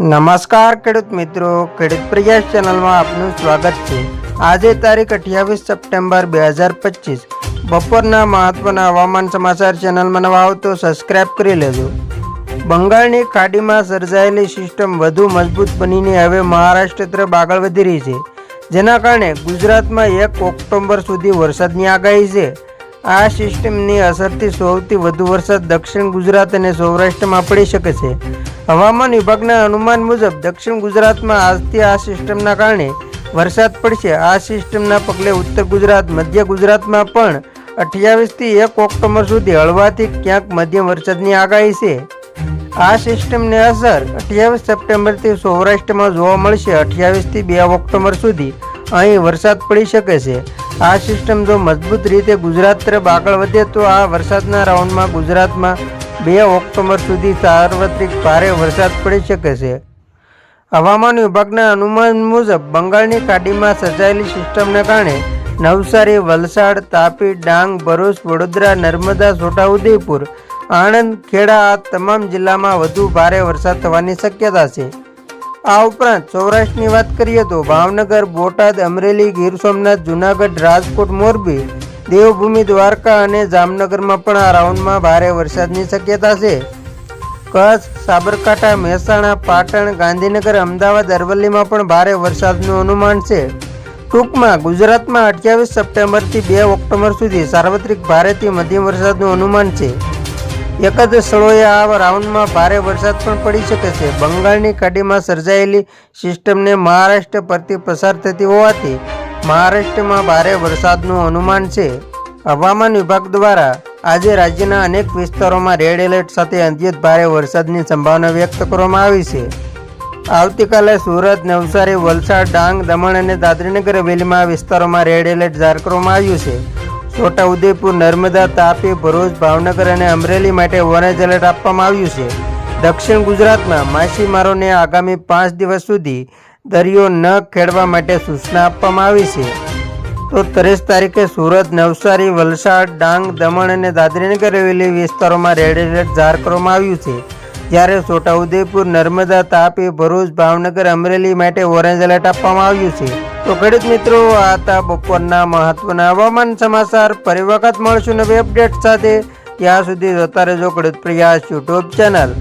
નમસ્કાર, ખેડૂત મિત્રો. ખેડૂત પ્રયાસ ચેનલમાં આપનું સ્વાગત છે. આજે તારીખ અઠ્યાવીસ સપ્ટેમ્બર બે હજાર પચીસ. બપોરના મહત્વના હવામાન સમાચાર ચેનલમાં નવા આવો તો સબસ્ક્રાઇબ કરી લેજો. બંગાળની ખાડીમાં સર્જાયેલી સિસ્ટમ વધુ મજબૂત બનીને હવે મહારાષ્ટ્ર તરફ આગળ વધી રહી છે. જેના કારણે ગુજરાતમાં એક ઓક્ટોબર સુધી વરસાદની આગાહી છે. આ સિસ્ટમની અસરથી સૌથી વધુ વરસાદ દક્ષિણ ગુજરાત અને સૌરાષ્ટ્રમાં પડી શકે છે. હવામાન વિભાગના અનુમાન મુજબ દક્ષિણ ગુજરાતમાં આજથી આ સિસ્ટમના કારણે વરસાદ પડશે. આ સિસ્ટમના પગલે ઉત્તર ગુજરાત, મધ્ય ગુજરાતમાં પણ અઠ્યાવીસથી એક ઓક્ટોબર સુધી હળવાથી ક્યાંક મધ્યમ વરસાદની આગાહી છે. આ સિસ્ટમની અસર અઠ્યાવીસ સપ્ટેમ્બરથી સૌરાષ્ટ્રમાં જોવા મળશે. અઠ્યાવીસથી બે ઓક્ટોબર સુધી અહીં વરસાદ પડી શકે છે. આ સિસ્ટમ જો મજબૂત રીતે ગુજરાત તરફ આગળ વધે તો આ વરસાદના રાઉન્ડમાં ગુજરાતમાં બે ઓક્ટોબર સુધી સાર્વત્રિક ભારે વરસાદ પડી શકે છે. હવામાન વિભાગના અનુમાન મુજબ બંગાળની ખાડીમાં સર્જાયેલી સિસ્ટમને કારણે નવસારી, વલસાડ, તાપી, ડાંગ, ભરૂચ, વડોદરા, નર્મદા, છોટાઉદેપુર, આણંદ, ખેડા આ તમામ જિલ્લામાં વધુ ભારે વરસાદ થવાની શક્યતા છે. આ ઉપરાંત સૌરાષ્ટ્રની વાત કરીએ તો ભાવનગર, બોટાદ, અમરેલી, ગીર સોમનાથ, જુનાગઢ, રાજકોટ, મોરબી, દેવભૂમિ, દ્વારકા અને જામનગરમાં પણ આ રાઉન્ડમાં ભારે વરસાદની શક્યતા છે. કચ્છ, સાબરકાંઠા, મહેસાણા, પાટણ, ગાંધીનગર, અમદાવાદ, અરવલ્લીમાં પણ ભારે વરસાદનું અનુમાન છે. ટૂંકમાં ગુજરાતમાં અઠ્યાવીસ સપ્ટેમ્બરથી બે ઓક્ટોબર સુધી સાર્વત્રિક ભારેથી મધ્યમ વરસાદનું અનુમાન છે. એક જ સ્થળોએ આ રાઉન્ડમાં ભારે વરસાદ પણ પડી શકે છે. બંગાળની ખાડીમાં સર્જાયેલી સિસ્ટમને મહારાષ્ટ્ર પરથી પસાર થતી હોવાથી મહારાષ્ટ્રમાં ભારે વરસાદનું અનુમાન છે. હવામાન વિભાગ દ્વારા આજે રાજ્યના અનેક વિસ્તારોમાં રેડ એલર્ટ સાથે અંત્યત ભારે વરસાદની સંભાવના વ્યક્ત કરવામાં આવી છે. આવતીકાલે સુરત, નવસારી, વલસાડ, ડાંગ, દમણ અને દાદરીનગર હવેલીમાં વિસ્તારોમાં રેડ એલર્ટ જાહેર કરવામાં આવ્યું છે. છોટાઉદેપુર નર્મદા તાપી ભરૂચ ભાવનગર અને અમરેલી માટે ઓરેન્જ એલર્ટ આપવામાં આવ્યું છે. દક્ષિણ ગુજરાતમાં માછીમારોને આગામી પાંચ દિવસ સુધી દરિયો ન ખેડવા માટે સૂચના આપવામાં આવી છે. તો ત્રીસ તારીખે સુરત, નવસારી, વલસાડ, ડાંગ, દમણ અને દાદરીનગર હવેલી વિસ્તારોમાં રેડ એલર્ટ જાહેર કરવામાં આવ્યું છે. જ્યારે છોટાઉદેપુર, નર્મદા, તાપી, ભરૂચ, ભાવનગર, અમરેલી માટે ઓરેન્જ એલર્ટ આપવામાં આવ્યું છે. તો ખેડૂત મિત્રો આ હતા બપોરના મહત્વના હવામાન સમાચાર ફરી વખત મળશું નવી અપડેટ સાથે ત્યાં સુધી જોતા રહેજો ખેડૂત પ્રયાસ યુટ્યુબ ચેનલ